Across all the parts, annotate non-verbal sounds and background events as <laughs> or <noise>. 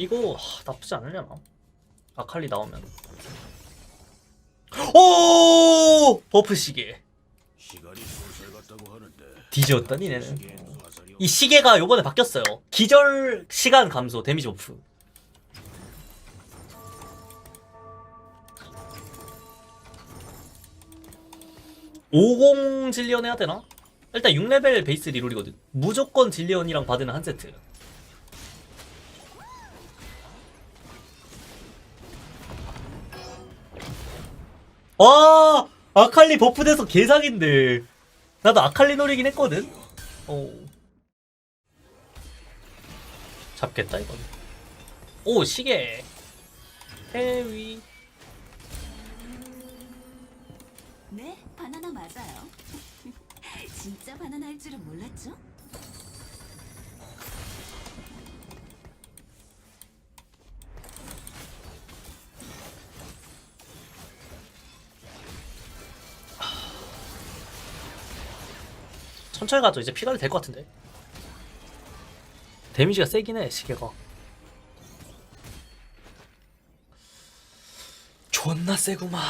이거 하, 나쁘지 않으려나? 아칼리 나오면. 오! 버프 시계. 뒤졌다니 얘는. 이 시계가 요번에 바뀌었어요. 기절 시간 감소 데미지 버프. (50) 질리언 해야 되나? 일단 6레벨 베이스 리롤이거든. 무조건 질리언이랑 받으는 한 세트 와 아칼리 버프 돼서 개사기인데. 나도 아칼리 노리긴 했거든. 어. 잡겠다 이건 오 시계. 해위. 네, 바나나 맞아요. <laughs> 진짜 바나나 할 줄은 몰랐죠? 천천히 가죠 이제 피관리 될것 같은데. 데미지가 세긴 해 시계가. 존나 세구만.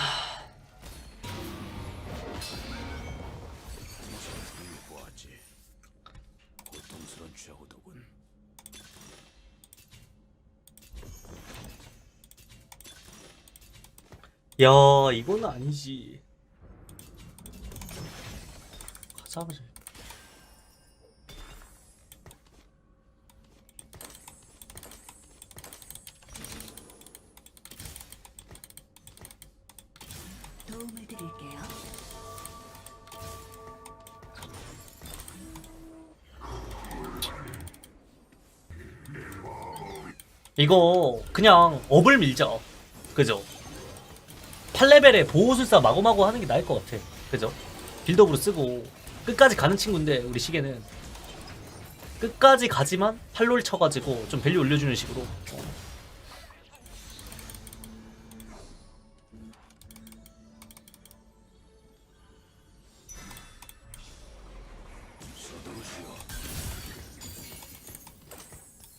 야 이건 아니지. 가자 보자 이거 그냥 업을 밀자 그죠? 8레벨에 보호술사 마구마구 하는 게 나을 것 같아. 그죠? 빌드업으로 쓰고 끝까지 가는 친구인데 우리 시계는. 끝까지 가지만 팔롤 쳐가지고 좀 밸류 올려주는 식으로. 어.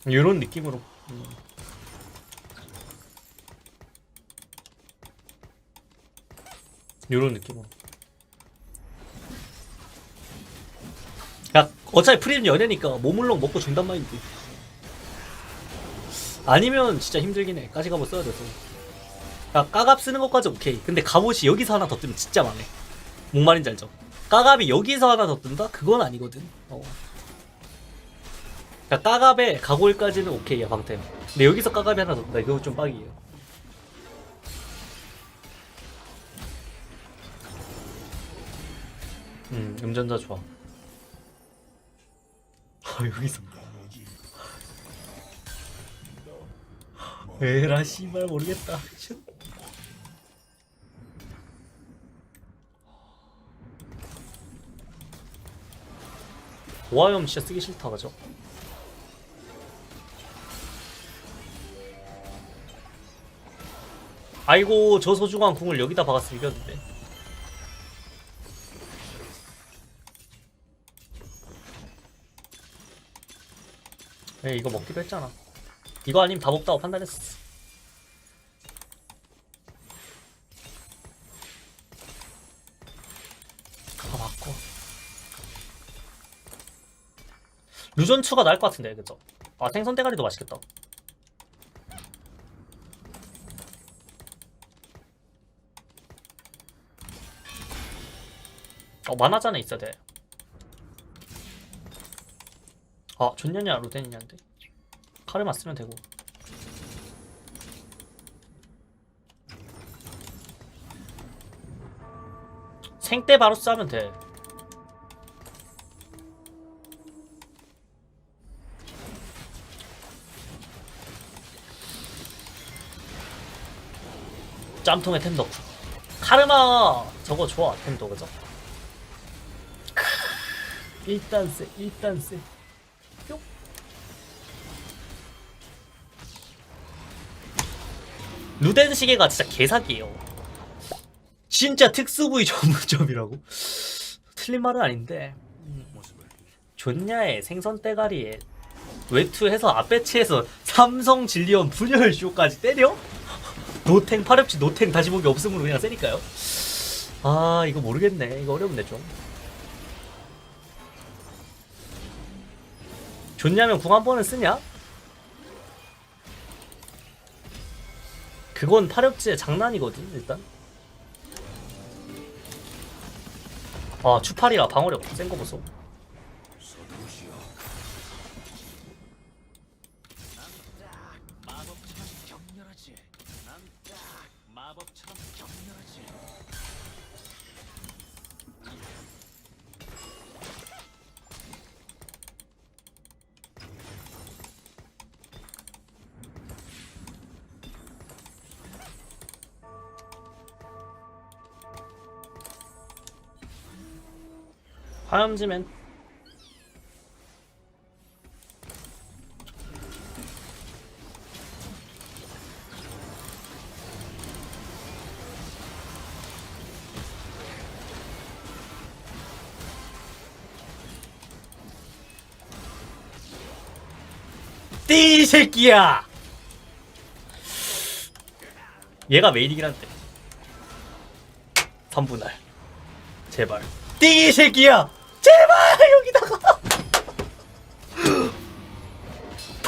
이런 느낌으로. 음. 요런 느낌으로 야 어차피 프리즘 연애니까 모물렁 먹고 준단 말이지 아니면 진짜 힘들긴 해. 까지 갑옷 써야 돼서. 야 까갑 쓰는 것까지 오케이. 근데 갑옷이 여기서 하나 더 뜨면 진짜 망해. 뭔 말인지 알죠 까갑이 여기서 하나 더 뜬다? 그건 아니거든. 어. 야 까갑에 가골까지는 오케이야 방템. 근데 여기서 까갑이 하나 더 뜬다. 이거 좀 빡이에요 음, 음전자 좋아. 아, 여기서. 에라, 씨발, 모르겠다. 슛. 오하염 진짜 쓰기 싫다, 그죠? 아이고, 저 소중한 궁을 여기다 박았으면 이겼는데. 에 이거 먹기로 했잖아. 이거 아니면 답 없다고 판단했어. 아 맞고. 루전추가 나을 것 같은데 그죠? 아 생선 대가리도 맛있겠다. 어 만화자는 있어야 돼. 아 존냐냐 로덴이냐인데? 카르마 쓰면 되고. 생때 바로 싸면 돼. 짬통에 템 넣고. 카르마 저거 좋아 템도 그죠? 크, 일단 쎄 일단 쎄 루덴 시계가 진짜 개사기예요. 진짜 특수 부위 <laughs> 전문점이라고? 틀린 말은 아닌데 존냐의 생선 대가리에 외투해서 앞배치해서 삼성 진리온 분열 쇼까지 때려? <laughs> 노탱 파렵치 노탱 다시 보기 없음으로 그냥 세니까요. 아 이거 모르겠네. 이거 어렵네 좀. 좋냐면 궁 한 번은 쓰냐? 그건 파렵치의 장난이거든 일단. 아 추팔이라 방어력 센거 보소. 화염지맨 띠 새끼야! 얘가 메인이긴 한데 3분할. 제발. 띵이 새끼야 제발 여기다가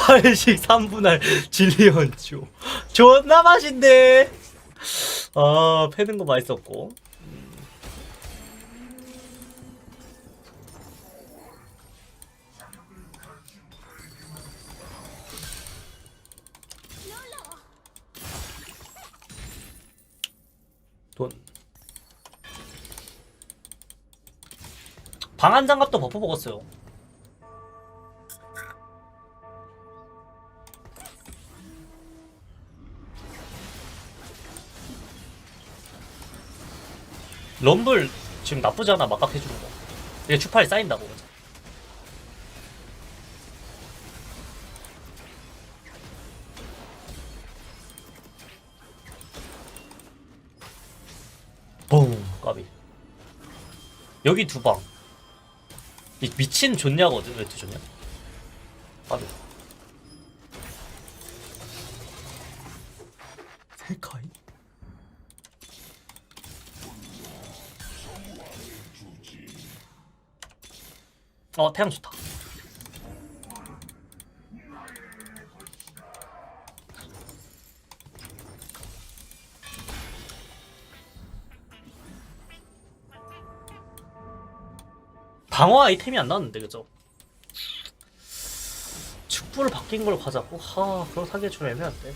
8식 3분할 진리언주 존나 맛있네. 아 패는 거 맛있었고. 돈. 방한 장갑도 버프 먹었어요. 럼블 지금 나쁘지 않아 막각 해주는 거. 이게 추팔이 쌓인다고. 뽕 까비. 여기 두 방. 이 미친 좋냐거든 왜또 좋냐? 까비. 어 태양 좋다. 방어 아이템이 안 나왔는데 그죠? 축구를 바뀐 걸 가자고? 하 그걸 사기에 좀 애매한데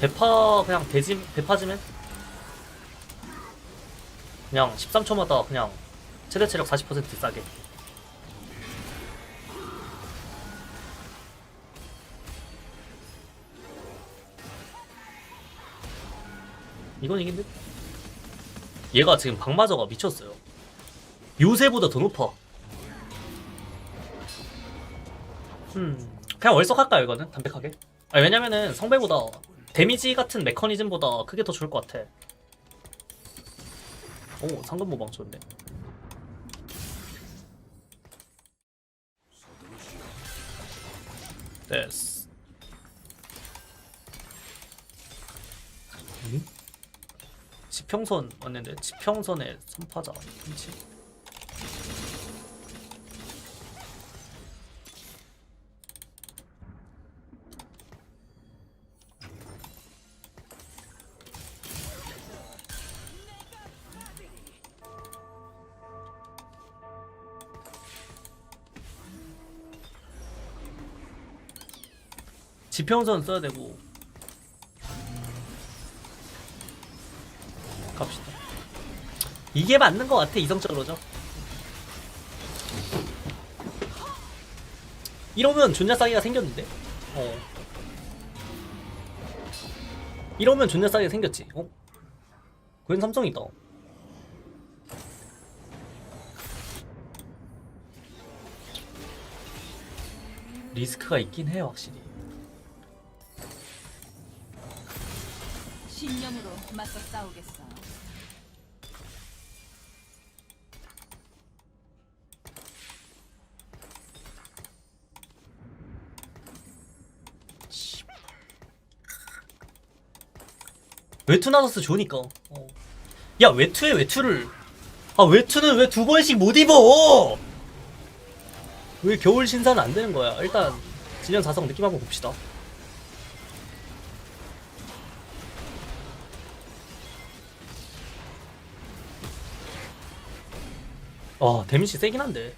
대파 그냥 대지 대파지면 그냥 13초마다 그냥 최대 체력 40% 싸게 이건 이긴데? 얘가 지금 방마저가 미쳤어요. 요새보다 더 높아. 음, 그냥 월석할까요 이거는 담백하게? 아 왜냐면은 성배보다 데미지 같은 메커니즘보다 그게 더 좋을 것 같아. 오 상금 모방 좋은데. 됐어. 음? 지평선 왔는데 지평선에 선파자 김치 지평선 써야 되고 갑시다. 이게 맞는 것 같아 이성적으로죠. 이러면 존냐 싸기가 생겼는데. 어. 이러면 존냐 싸기가 생겼지. 어? 그건 삼성이다. 리스크가 있긴 해요 확실히. 맞서 싸우겠어. 외투 나서서 좋으니까. 어. 야 외투에 외투를. 아 외투는 왜 두 번씩 못 입어? 왜 겨울 신사는 안 되는 거야? 일단 진영 자성 느낌 한번 봅시다. 아 데미지 세긴 한데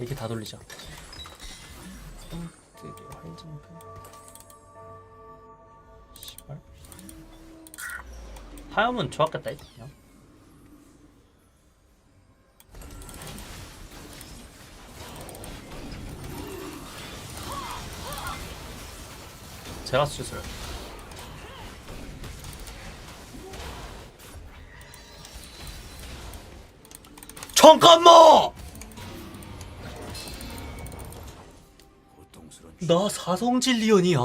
이렇게 다 돌리자. 하염은 좋았겠다 그냥. 제라스 주술. 잠깐만! 나 사성질리언이야.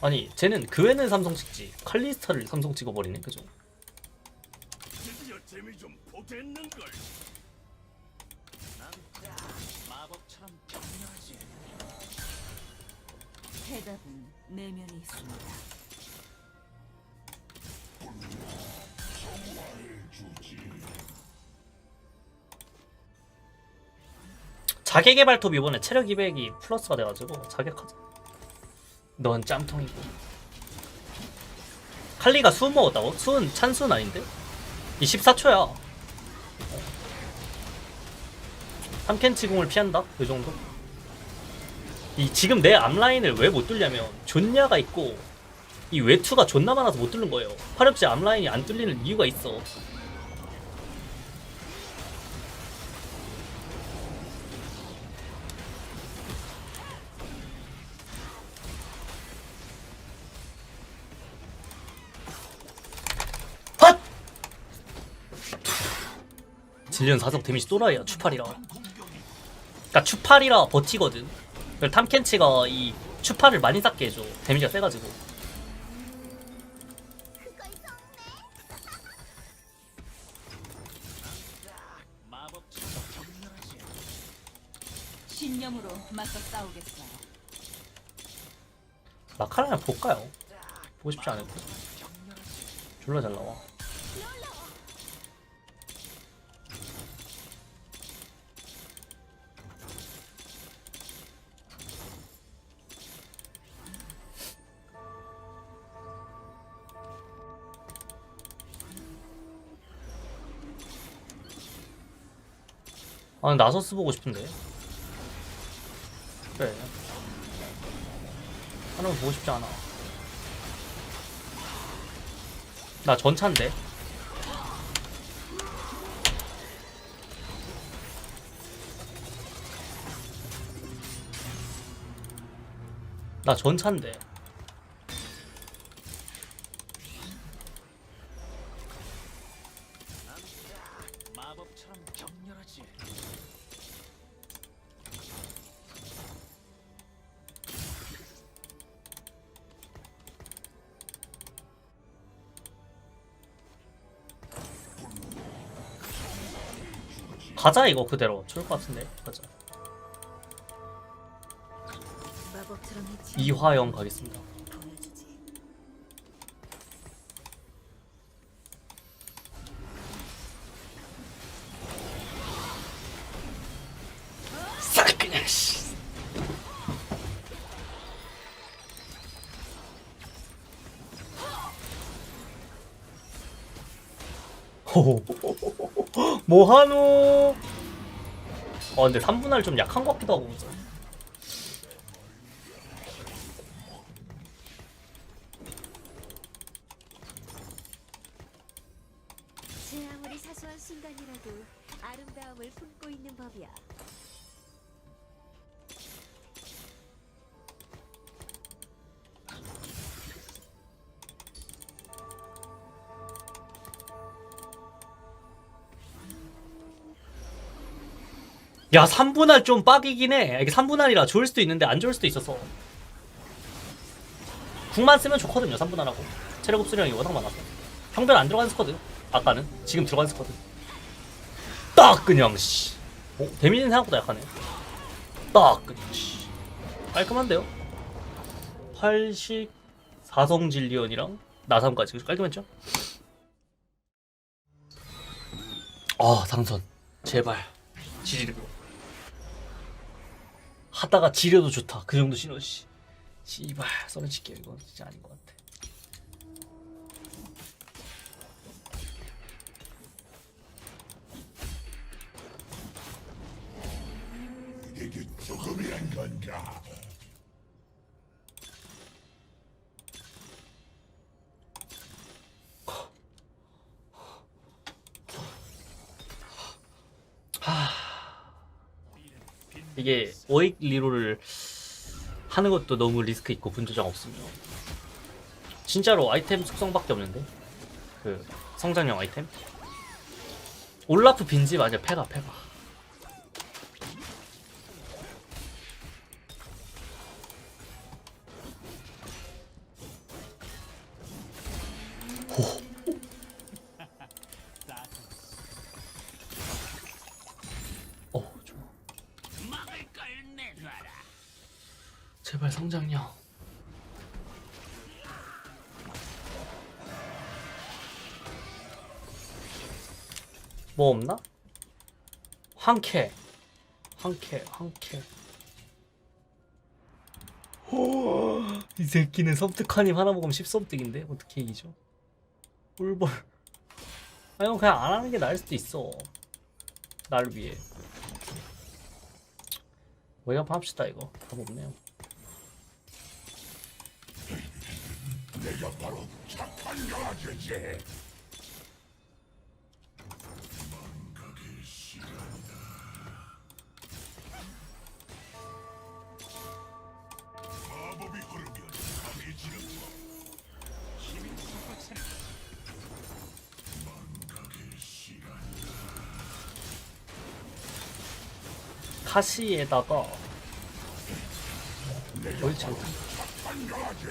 아니, 쟤는 그애는 삼성 찍지. 칼리스타를 삼성 찍어버리네, 그죠? 드디어 재미 좀 보겠는 걸. 자개 개발톱 이번에 체력 200이 플러스가 돼가지고 자격하자. 넌 짬통이고. 칼리가 수은 먹었다고? 수은 찬수은 아닌데? 이 14초야. 삼켄치 공을 피한다? 이 정도? 이 지금 내 앞라인을 왜 못 뚫냐면 존냐가 있고 이 외투가 존나 많아서 못 뚫는 거예요. 파렵지 앞라인이 안 뚫리는 이유가 있어. 질리언 사성 데미지 또라이야 추팔이라 그니까 추팔이라 버티거든 그리고 탐켄치가 이 추팔을 많이 쌓게 해줘 데미지가 세가지고 마법처럼 격렬하지. 신념으로 맞서 싸우겠어요. 라카라냥 볼까요? 보고 싶지 않을 때 격렬하지. 졸라 잘 나와 아 나서스 보고 싶은데. 그래. 하나만 보고 싶지 않아. 나 전차인데. 나 전차인데 가자 이거 그대로. 좋을 것 같은데. 가자. 이화영 가겠습니다. 뭐하노 <laughs> <laughs> 어 근데 3분할 좀 약한 것 같기도 하고 야 3분할 좀 빡이긴 해. 이게 3분할이라 좋을 수도 있는데 안 좋을 수도 있어서. 궁만 쓰면 좋거든요 3분할하고. 체력 흡수량이 워낙 많아서. 형변 안 들어간 스쿼드 아까는. 지금 들어간 스쿼드. 딱 그냥 씨. 어? 데미지는 생각보다 약하네. 딱 그냥 씨. 깔끔한데요? 팔식 사성질리언이랑 나삼까지. 그죠? 깔끔했죠? 아 당선. 제발. 지리로 하다가 지려도 좋다. 그 정도 시너지 씨발 썰은 칠게요. 이건 진짜 아닌 것 같아. 이게 조금이란 건가? 이게 오익 리로를 하는 것도 너무 리스크 있고 분조장 없으면. 진짜로 아이템 숙성밖에 없는데? 그 성장형 아이템? 올라프 빈집 아니야? 패가 패가. 오. 성장형 뭐 없나? 한캐. 한캐 한캐. 이 새끼는 섬뜩하님 하나 먹으면 10섬뜩인데? 어떻게 이기죠? 꿀벌. 아 이건 그냥 안 하는 게 나을 수도 있어. 나를 위해. 뭐 한번 합시다 이거. 답 없네요 내가 바로 착한 아저씨. 망각의 시간이다. 마법이 흐르면 강해지는 법. 힘이 솟구치는 망각의 시간. 카시에다가 옳지 착한 아저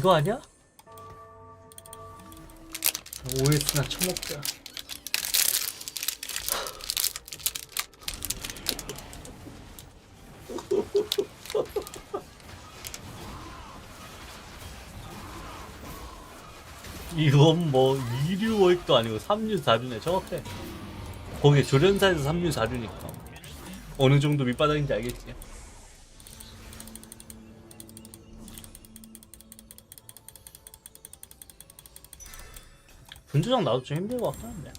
이거 아니야? OS나 처먹자. 이건 뭐 2류 월도 아니고 3류 4류네 정확해 거기에 조련사에서 3류 4류니까. 어느 정도 밑바닥인지 알겠지 분조장 나도 좀 힘들 것 같긴 한데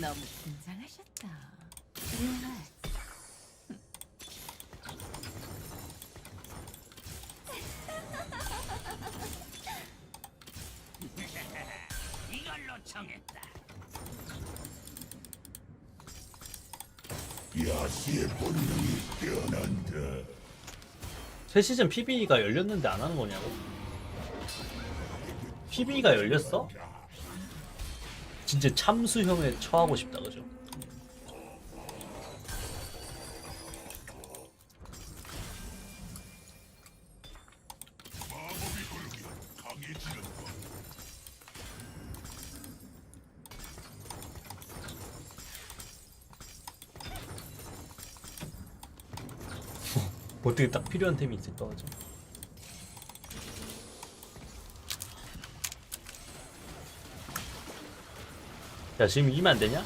너무 긴장하셨다. <laughs> 이걸로 정했다. 야수의 본능이 깨어난다. 새 시즌 PB가 열렸는데 안 하는 거냐고? PB가 열렸어? 진짜 참수형에 처하고 싶다 그죠? <laughs> 어떻게 딱 필요한 템이 있을까 그죠? 야 지금 이기면 안 되냐?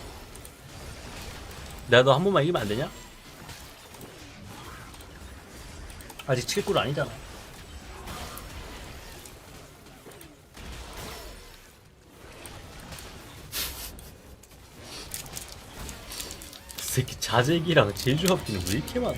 너한 번만 이기면 안 되냐? 아직 7굴 아니잖아 이 새끼 자재기랑 제주 합기는 왜 이렇게 많아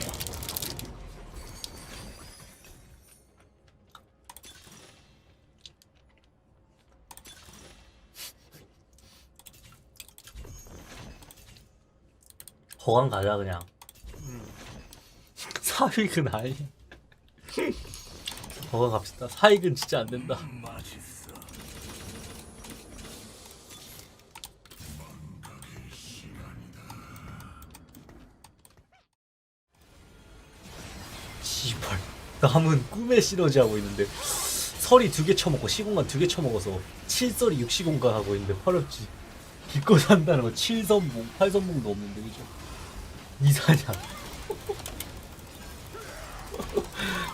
거강 가자 그냥. 사익은 아니. 거강 갑시다. 사익은 진짜 안 된다. 씨발 남은 꿈의 시너지 하고 있는데. 설이 두 개 쳐먹고 시공간 두 개 쳐먹어서 7설이 6시공간 하고 있는데 어렵지 기껏 산다는 건 7선봉 8선봉도 없는데 그죠 이사냐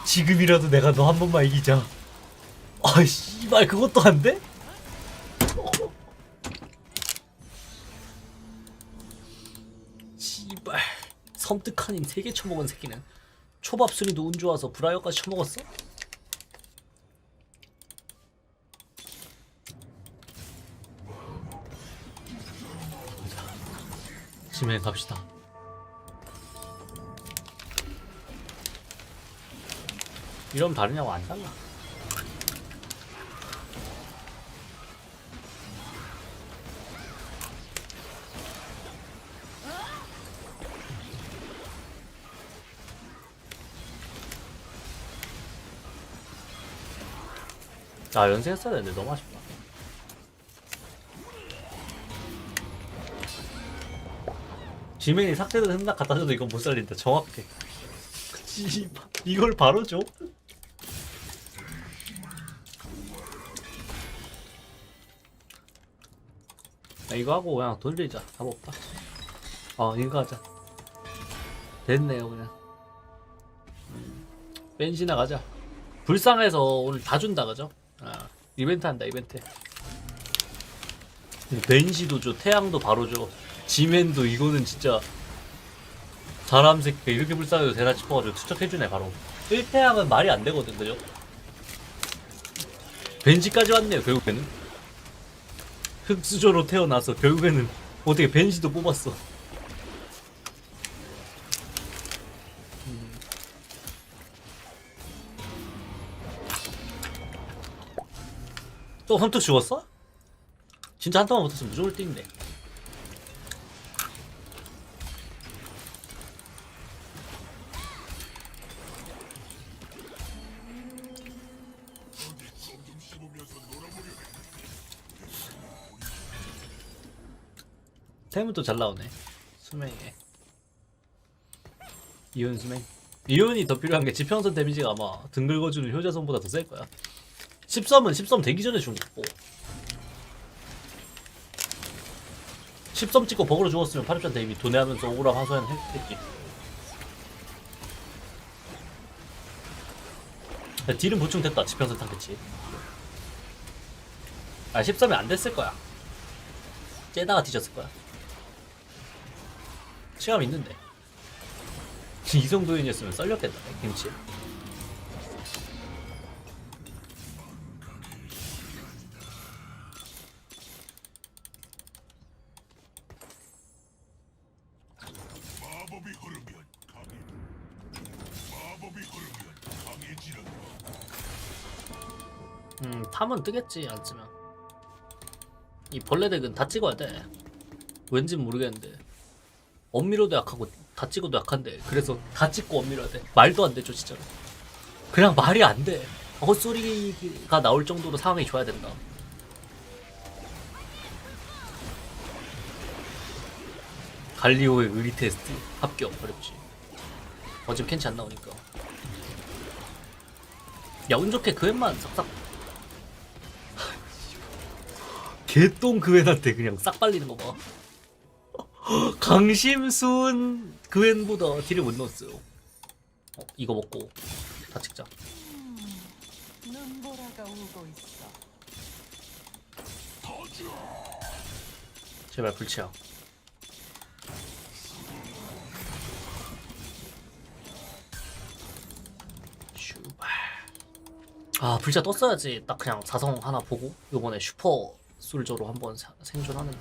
지금이라도 내가 너 한 번만 이기자 아 씨발 그것도 안 돼? 씨발 섬뜩한 힘 3개 쳐먹은 새끼는 초밥 순위도 운 좋아서 브라이어까지 쳐먹었어? 지메 갑시다. 이러면 다르냐고 안 달라. 아 연승했어야 되는데 너무 아쉽다. 지맨이 삭제된 흠낙 갖다 줘도 이건 못 살린다. 정확해. 그치 이걸 바로 줘? 야, 이거 하고 그냥 돌리자. 답 없다. 어 이거 하자. 됐네요 그냥. 음, 벤시나 가자. 불쌍해서 오늘 다 준다 그죠? 아, 이벤트 한다 이벤트. 벤시도 줘, 태양도 바로 줘, 지맨도 이거는 진짜 사람 새끼가 이렇게 불쌍해도 되나 싶어가지고 투척해주네 바로. 1태양은 말이 안 되거든 그죠? 벤시까지 왔네요 결국에는. 흑수저로 태어나서 결국에는 어떻게 벤시도 뽑았어. 또 흠뜩 죽었어? 진짜 한 통만 붙었으면 무조건 띵데 템은 또 잘 나오네. 수맹에. 이온 수맹. 이온이 더 필요한 게 지평선 데미지가 아마 등 긁어주는 효자선보다 더 셀 거야. 13은 13 되기 전에 죽은 거고 13 찍고 버그로 죽었으면 8렙전 데미 도내하면서 오라 화소연 했겠지? 야, 딜은 보충됐다 지평선 탔겠지 아 13이 안 됐을 거야. 째다가 뒤졌을 거야 시간 있는데. <laughs> 이 정도인이었으면 썰렸겠다 김치. 음 탐은 뜨겠지 안 쓰면 이 벌레 덱은 다 찍어야 돼. 왠진 모르겠는데 엄밀어도 약하고 다 찍어도 약한데 그래서 다 찍고 엄밀어야 돼 말도 안 되죠 진짜로. 그냥 말이 안돼. 헛소리가 나올 정도로 상황이 좋아야 된다. 갈리오의 의리 테스트 합격 어렵지. 어차피 캔치 안 나오니까. 야 운 좋게 그웬만 싹싹. <laughs> 개똥 그웬한테 그냥 싹 발리는 거 봐. <gasps> 강심순 그웬보다 딜을 못 넣었어요. 어, 이거 먹고 다 찍자. 제발 불치야. 아 불치야 떴어야지. 딱 그냥 사성 하나 보고 요번에 슈퍼 솔저로 한번 사- 생존하는데.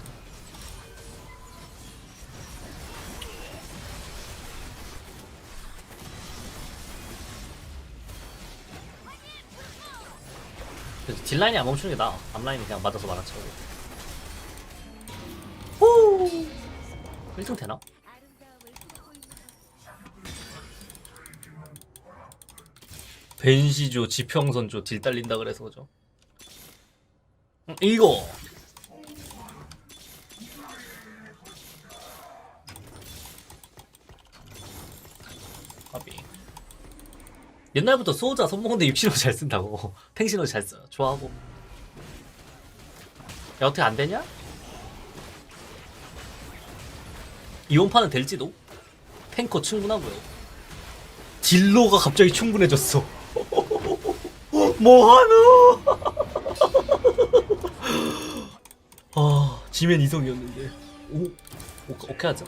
딜라인이 안 멈추는 게 나아. 앞라인이 그냥 맞아서 말아치고 호! 1등 되나? 벤시조 지평선조 딜 딸린다 그래서 그죠? 음, 이거! 옛날부터 수호자 손목인데 육신호 잘 쓴다고. <laughs> 탱신호 잘써 좋아하고. 야 어떻게 안 되냐? 이원판은 될지도? 탱커 충분하고요. 딜로가 갑자기 충분해졌어. <laughs> 뭐하노? <laughs> 아 지면 이성이었는데. 오, 오 오케이 하자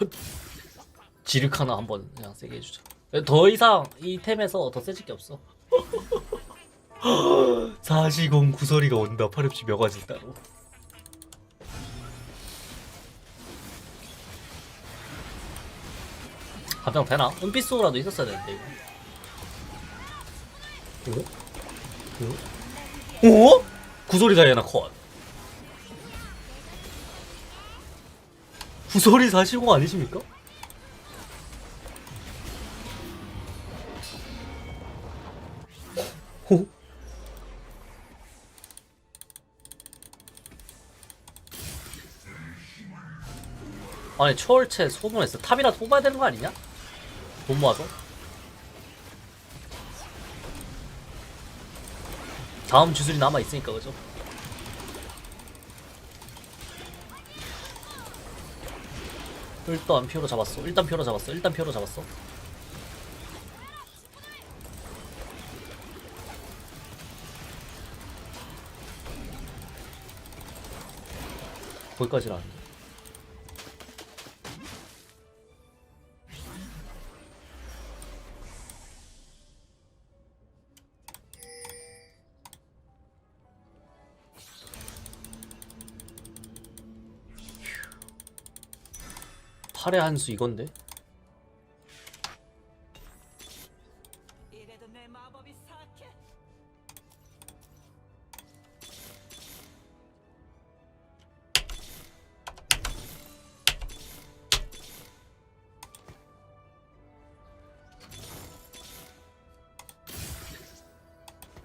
헛. 지르카나 한번 그냥 세게 해주자 더 이상 이 템에서 더 세질 게 없어 <laughs> 사시공 구설이가 온다 파렵지 명화지 따로 감정 되나? 은빛 소라도 있었어야 되는데 이거 오? 오? 구소리 다이애나 컷 구소리 4시공 아니십니까? 아니 초월체 소문했어 탑이라도 뽑아야 되는 거 아니냐? 돈 모아서 다음 주술이 남아 있으니까 그죠? 일단 표로 잡았어. 일단 표로 잡았어. 일단 표로 잡았어. 거기까지는 팔의 한수 이건데?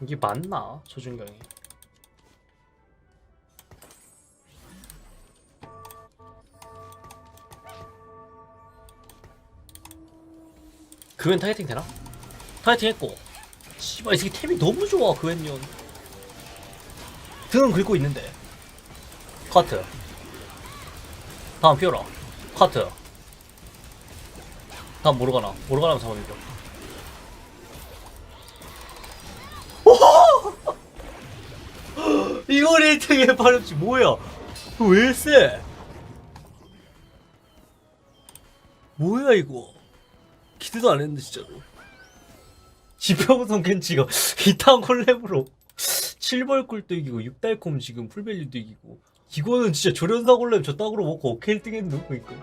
이게 맞나? 조준경이. 그웬 타겟팅 되나? 타겟팅 했고. 씨발 이 새끼 템이 너무 좋아 그웬년. 등은 긁고 있는데. 카트. 다음 피오라. 카트. 다음 모르가나. 모르가나 잡아내죠 이거 1등에 파렵지 뭐야 왜 쎄? 뭐야 이거 기대도 안 했는데 진짜로. 지평선 켄치가 <laughs> 이탄 콜랩으로 7벌 꿀도 이기고 6달콤 지금 풀밸류도 이기고. 이거는 진짜 조련사 콜랩 저 땅으로 먹고 오케이 1등 했는 거 이거